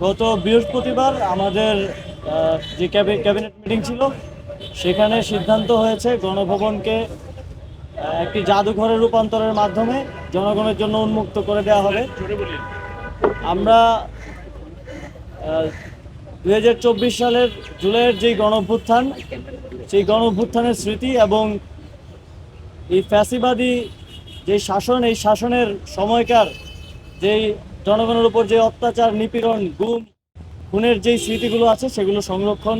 গত বৃহস্পতিবার আমাদের যে ক্যাবি- ক্যাবিনেট মিটিং ছিল, সেখানে সিদ্ধান্ত হয়েছে গণভবনকে একটি জাদুঘরে রূপান্তরের মাধ্যমে জনগণের জন্য উন্মুক্ত করে দেওয়া হবে। আমরা দু হাজার চব্বিশ সালের জুলাইয়ের যেই গণ অভ্যুত্থান সেই গণ অভ্যুত্থানের স্মৃতি এবং এই ফ্যাসিবাদী যে শাসন, এই শাসনের সময়কার যেই জনগণের উপর যে অত্যাচার, নিপীড়ন, গুম, খুনের যেই স্মৃতিগুলো আছে, সেগুলো সংরক্ষণ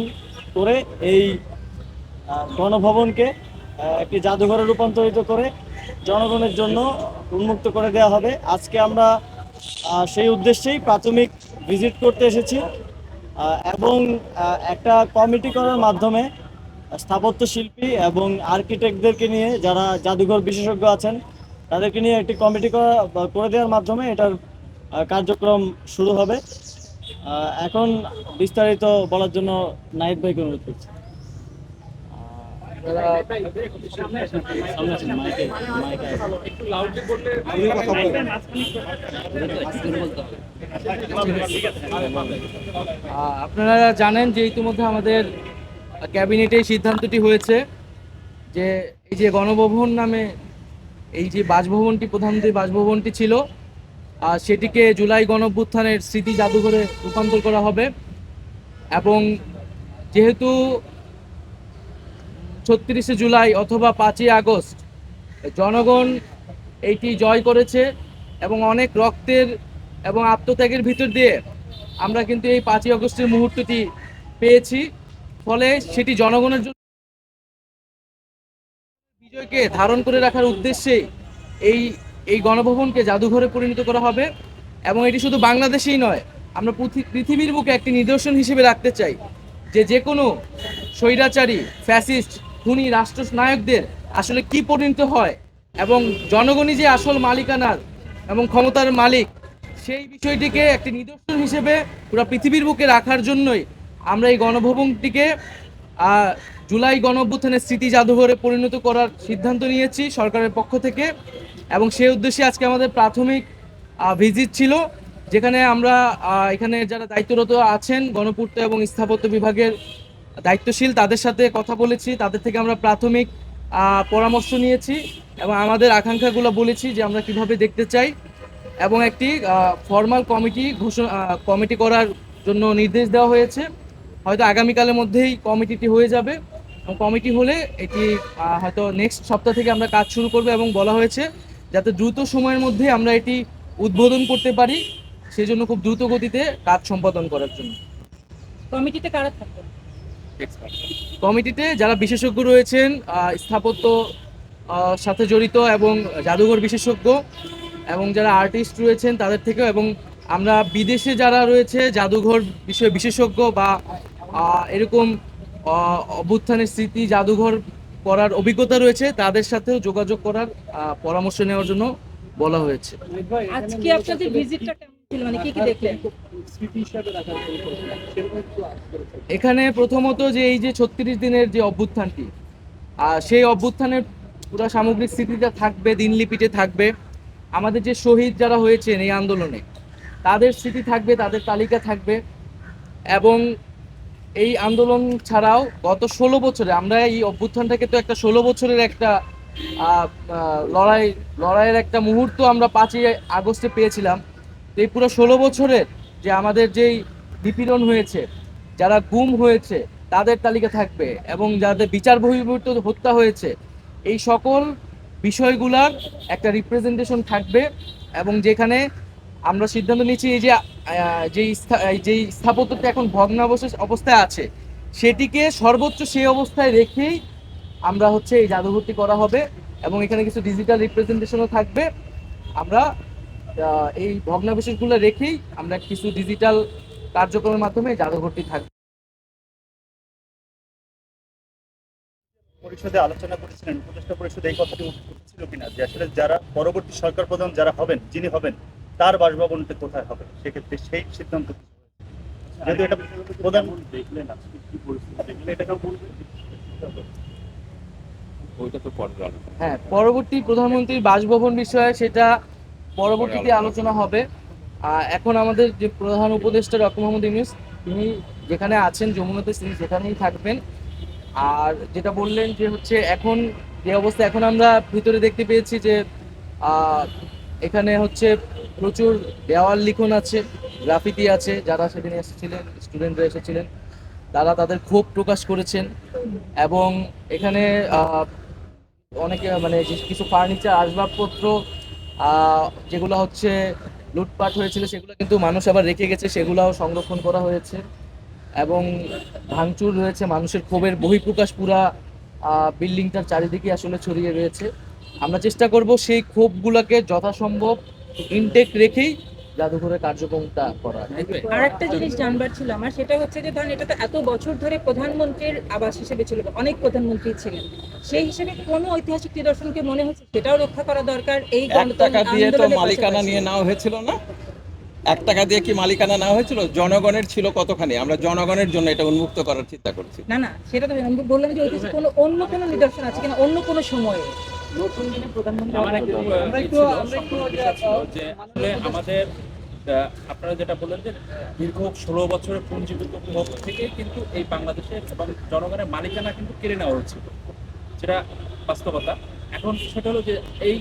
করে এই গণভবনকে একটি জাদুঘরে রূপান্তরিত করে জনগণের জন্য উন্মুক্ত করে দেওয়া হবে। আজকে আমরা সেই উদ্দেশ্যেই প্রাথমিক ভিজিট করতে এসেছি এবং একটা কমিটি করার মাধ্যমে স্থাপত্য শিল্পী এবং আর্কিটেক্টদেরকে নিয়ে যারা জাদুঘর বিশেষজ্ঞ আছেন, তাদেরকে নিয়ে একটি কমিটি করা করে দেওয়ার মাধ্যমে এটার কার্যক্রম শুরু হবে। এখন বিস্তারিত বলার জন্য নাইট ভাইকে অনুরোধ করছি। আপনারা জানেন যে ইতিমধ্যে আমাদের ক্যাবিনেটে সিদ্ধান্তটি হয়েছে যে এই যে গণভবন নামে এই যে বাসভবনটি প্রধানমন্ত্রীর বাসভবনটি ছিল সেটিকে জুলাই গণঅভ্যুত্থানের স্মৃতি জাদুঘরে রূপান্তর করা হবে। এবং যেহেতু ছত্রিশে জুলাই অথবা পাঁচই আগস্ট জনগণ এইটি জয় করেছে এবং অনেক রক্তের এবং আত্মত্যাগের ভিতর দিয়ে আমরা কিন্তু এই পাঁচই আগস্টের মুহূর্তটি পেয়েছি। ফলে সেটি জনগণের জন্য বিজয়কে ধারণ করে রাখার উদ্দেশ্যে এই এই গণভবনকে জাদুঘরে পরিণত করা হবে এবং এটি শুধু বাংলাদেশেই নয়, আমরা পৃথি- পৃথিবীর বুকে একটি নিদর্শন হিসেবে রাখতে চাই যে যে কোনো স্বৈরাচারী, ফ্যাসিস্ট খুনি রাষ্ট্রনায়কদের আসলে কি পরিণত হয় এবং জনগণই যে আসল মালিকানার এবং ক্ষমতার মালিক, সেই বিষয়টিকে একটি নিদর্শন হিসেবে পুরো পৃথিবীর বুকে রাখার জন্যই আমরা এই গণভবনটিকে জুলাই গণ অভ্যুত্থানের স্মৃতি জাদুঘরে পরিণত করার সিদ্ধান্ত নিয়েছি সরকারের পক্ষ থেকে। এবং সেই উদ্দেশ্যে আজকে আমাদের প্রাথমিক ভিজিট ছিল, যেখানে আমরা এখানে যারা দায়িত্বরত আছেন, গণপূর্ত এবং স্থাপত্য বিভাগের দায়িত্বশীল, তাদের সাথে কথা বলেছি, তাদের থেকে আমরা প্রাথমিক পরামর্শ নিয়েছি এবং আমাদের আকাঙ্ক্ষাগুলো বলেছি যে আমরা কীভাবে দেখতে চাই এবং একটি ফর্মাল কমিটি ঘোষণা কমিটি করার জন্য নির্দেশ দেওয়া হয়েছে। হয়তো আগামীকালের মধ্যেই কমিটিটি হয়ে যাবে এবং কমিটি হলে এটি হয়তো নেক্সট সপ্তাহ থেকে আমরা কাজ শুরু করব এবং বলা হয়েছে যাতে দ্রুত সময়ের মধ্যে আমরা এটি উদ্বোধন করতে পারি সেই জন্য খুব দ্রুত গতিতে কাজ সম্পাদন করার জন্য। কমিটিতে কারা থাকবে কমিটিতে যারা বিশেষজ্ঞ রয়েছেন স্থাপত্য সাথে জড়িত এবং জাদুঘর বিশেষজ্ঞ এবং যারা আর্টিস্ট রয়েছেন তাদের থেকেও এবং আমরা বিদেশে যারা রয়েছে জাদুঘর বিষয়ে বিশেষজ্ঞ বা এরকম অভ্যুত্থানের স্মৃতি জাদুঘর করার অভিজ্ঞতা রয়েছে তাদের সাথেও যোগাযোগ করার পরামর্শ নেওয়ার জন্য বলা হয়েছে। আজকে আপনাদের ভিজিটটা কেমন ছিল? মানে কি কি দেখলেন? এখানে প্রথমত যে এই যে ছত্রিশ দিনের যে অভ্যুত্থানটি সেই অভ্যুত্থানের পুরো সামগ্রিক স্মৃতিটা থাকবে দিনলিপিতে থাকবে। আমাদের যে শহীদ যারা হয়েছেন এই আন্দোলনে তাদের স্মৃতি থাকবে তাদের তালিকা থাকবে। এবং এই আন্দোলন ছাড়াও গত ষোলো বছরে আমরা এই অভ্যুত্থানটাকে তো একটা ষোলো বছরের একটা লড়াই, লড়াইয়ের একটা মুহূর্ত আমরা পাঁচই আগস্টে পেয়েছিলাম। এই পুরো ষোলো বছরের যে আমাদের যেই নিপীড়ন হয়েছে, যারা গুম হয়েছে, তাদের তালিকা থাকবে এবং যাদের বিচার বহির্ভূত হত্যা হয়েছে, এই সকল বিষয়গুলার একটা রিপ্রেজেন্টেশন থাকবে এবং যেখানে আমরা সিদ্ধান্ত নিচ্ছি এই যে যেই যেই স্থাপত্যটা এখন ভগ্নাবশেষ অবস্থায় আছে, সেটিকে সর্বোচ্চ সেই অবস্থায় রেখেই আমরা হচ্ছে এই জাদুঘরটি করা হবে এবং এখানে কিছু ডিজিটাল রিপ্রেজেন্টেশনও থাকবে। আমরা এই ভগ্নাবশেষগুলো রেখেই আমরা কিছু ডিজিটাল কার্যক্রমের মাধ্যমে জাদুঘরটি থাকবে। পরিষদে আলোচনা করেছিলেন, উপদেষ্টা পরিষদে এই কথাটি উঠেছিল কিনা যে আসলে যারা পরবর্তী সরকার প্রধান যারা হবেন, যিনি হবেন তার বাসভবনটা কোথায় হবে? সেক্ষেত্রে সেই সিদ্ধান্ত যেহেতু এটা প্রধান দেখলেন আজকে কি পরিস্থিতি দেখলে ওইটা তো হ্যাঁ পরবর্তী প্রধানমন্ত্রীর বাসভবন বিষয়ে সেটা পরবর্তীতে আলোচনা। হবে। এখন আমাদের যে প্রধান উপদেষ্টা ডক্টর মোহাম্মদ ইউনুস তিনি যেখানে আছেন যমুনাতে তিনি সেখানেই থাকবেন। আর যেটা বললেন যে হচ্ছে এখন যে অবস্থা এখন আমরা ভিতরে দেখতে পেয়েছি যে আহ, এখানে হচ্ছে প্রচুর দেওয়াল লিখন আছে, গ্রাফিতি আছে, যারা সেদিন এসেছিলেন, স্টুডেন্টরা এসেছিলেন, তারা তাদের ক্ষোভ প্রকাশ করেছেন এবং এখানে অনেকে মানে কিছু ফার্নিচার, আসবাবপত্র যেগুলো হচ্ছে লুটপাট হয়েছিল, সেগুলো কিন্তু মানুষ আবার রেখে গেছে, সেগুলোও সংরক্ষণ করা হয়েছে এবং ভাঙচুর রয়েছে, মানুষের ক্ষোভের বহিঃপ্রকাশ পুরা বিল্ডিংটার চারিদিকে আসলে ছড়িয়ে রয়েছে। আমরা চেষ্টা করব সেই ক্ষোভগুলোকে যথাসম্ভব ইনটেক রেখেই জাদুঘরের কার্যক্রমটা করা আর একটা জিনিস জানবার ছিল আমার সেটা হচ্ছে যে ধরেন এটা তো এত বছর ধরে প্রধানমন্ত্রীর আবাস হিসেবে ছিল অনেক প্রধানমন্ত্রী ছিলেন। সেই হিসেবে কোনো ঐতিহাসিক নিদর্শনকে মনে হচ্ছে সেটাও রক্ষা করা দরকার এই টাকা দিয়ে তো মালিকানা নিয়ে নেওয়া হয়েছিল না? এক টাকা দিয়ে কি মালিকানা নেওয়া হয়েছিল? জনগণের ছিল কতখানি? আমরা জনগণের জন্য এটা উন্মুক্ত করার চিন্তা করছি। না না সেটা তো আমি বললাম যে ঐতিহাসিক কোনো অন্য কোনো নিদর্শন আছে কিনা অন্য কোনো সময়ে। আমার একটু আমরা একটু আমরা একটু যে আসলে আমাদের আপনারা যেটা বললেন যে দীর্ঘ ষোলো বছরের পুঞ্জীভূত ভোগ থেকে কিন্তু এই বাংলাদেশের এবং জনগণের মালিকানা কিন্তু কেড়ে নেওয়া হচ্ছিল সেটা বাস্তবতা। এখন সেটা হলো যে এই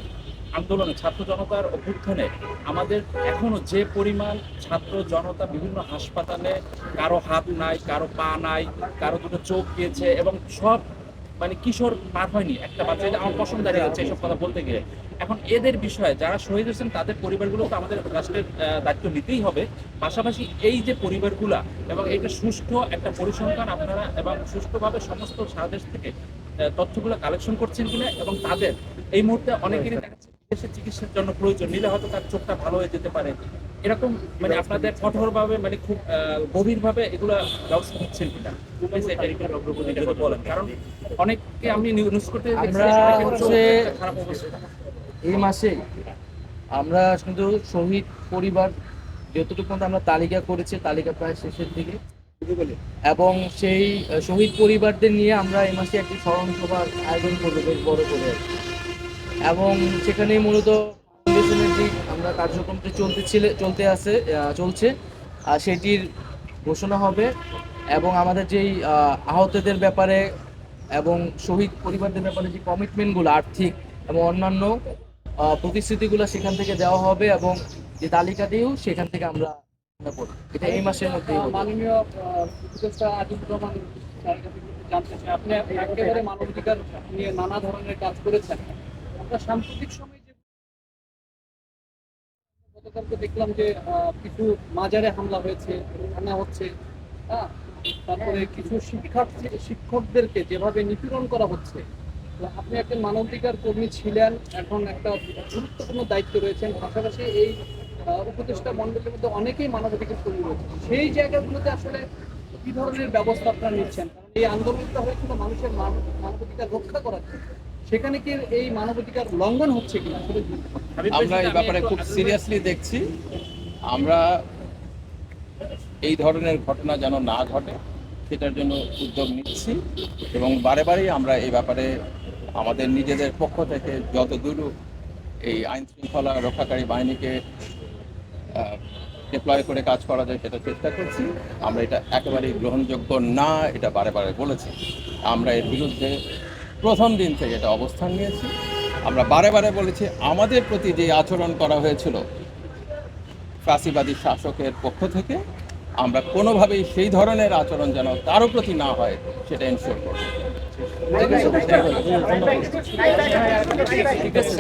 আন্দোলনে ছাত্র জনতার অভ্যুত্থানে আমাদের এখনও যে পরিমাণ ছাত্র জনতা বিভিন্ন হাসপাতালে কারও হাত নাই কারও পা নাই কারও দুটো চোখ গিয়েছে এবং সব মানে কিশোর পার হয়নি একটা বাচ্চা আমার পছন্দ দাঁড়িয়ে যাচ্ছে এসব কথা বলতে গিয়ে এখন এদের বিষয়ে যারা শহীদ হয়েছেন তাদের পরিবারগুলো তো আমাদের রাষ্ট্রের দায়িত্ব নিতেই হবে। পাশাপাশি এই যে পরিবারগুলা এবং এটা সুষ্ঠু একটা পরিসংখ্যান আপনারা এবং সুষ্ঠুভাবে সমস্ত সারা দেশ থেকে তথ্যগুলো কালেকশন করছেন কিনা এবং তাদের এই মুহূর্তে অনেকেরই দেখা যাচ্ছে চিকিৎসার জন্য প্রয়োজন নিলে হয়তো তার চোখটা ভালো হয়ে যেতে পারে। এরকম মানে আপনাদের কঠোরভাবে মানে খুব গভীরভাবে এগুলো ব্যবস্থা নিচ্ছেন কিনা? এটা বলেন। কারণ অনেককে আমি নিউজ করতে আমরা খারাপ অবস্থা। এই মাসে আমরা কিন্তু শহীদ পরিবার যতটুকু পর্যন্ত আমরা তালিকা করেছি তালিকা প্রায় শেষের দিকে। এবং সেই শহীদ পরিবারদের নিয়ে আমরা এই মাসে একটি স্মরণ সভার আয়োজন করব বেশ বড় করে। এবং সেখানে মূলত ফাউন্ডেশনের আমরা কার্যক্রমটি চলতে ছিল, চলতে আছে চলছে। সেটির ঘোষণা হবে এবং আমাদের যেই আহতদের ব্যাপারে এবং শহীদ পরিবারদের ব্যাপারে যে কমিটমেন্টগুলো আর্থিক এবং অন্যান্য প্রতিশ্রুতিগুলো সেখান থেকে দেওয়া হবে এবং যে তালিকাটিও সেখান থেকে আমরা এটা এই মাসের মধ্যেই মাননীয় রহমান জানতে আপনি মানবাধিকার নিয়ে নানা ধরনের কাজ করেছেন। আমরা সাম্প্রতিক সময়ে গতকালকে দেখলাম যে কিছু মাজারে হামলা হয়েছে হানা হচ্ছে হ্যাঁ? তারপরে কিছু শিক্ষার্থী, শিক্ষকদেরকে যেভাবে নিপীড়ন করা হচ্ছে আপনি একজন মানবাধিকার কর্মী ছিলেন, এখন একটা গুরুত্বপূর্ণ দায়িত্ব রয়েছেন, পাশাপাশি এই উপদেষ্টা মণ্ডলের মধ্যে অনেকেই মানবাধিকার কর্মী রয়েছে। সেই জায়গাগুলোতে আসলে কি ধরনের ব্যবস্থা আপনারা নিচ্ছেন? এই আন্দোলনটা হয়েছিল মানুষের মানব- মানবাধিকার রক্ষা করার। সেখানে কি এই মানবাধিকার লঙ্ঘন হচ্ছে কিনা? আসলে আমরা এই ব্যাপারে খুব সিরিয়াসলি দেখছি। আমরা এই ধরনের ঘটনা যেন না ঘটে সেটার জন্য উদ্যোগ নিচ্ছি এবং বারে বারেই আমরা এই ব্যাপারে আমাদের নিজেদের পক্ষ থেকে যত দূর এই আইন শৃঙ্খলা রক্ষাকারী বাহিনীকে ডিপ্লয় করে কাজ করা যায় সেটা চেষ্টা করছি। আমরা এটা একেবারেই গ্রহণযোগ্য না এটা বারে বারে বলেছি। আমরা এর বিরুদ্ধে প্রথম দিন থেকে এটা অবস্থান নিয়েছি। আমরা বারে বারে বলেছি আমাদের প্রতি যে আচরণ করা হয়েছিল ফাঁসিবাদী শাসকের পক্ষ থেকে আমরা কোনোভাবেই সেই ধরনের আচরণ যেন তারও প্রতি না হয় সেটা এনশোর করব। ঠিক আছে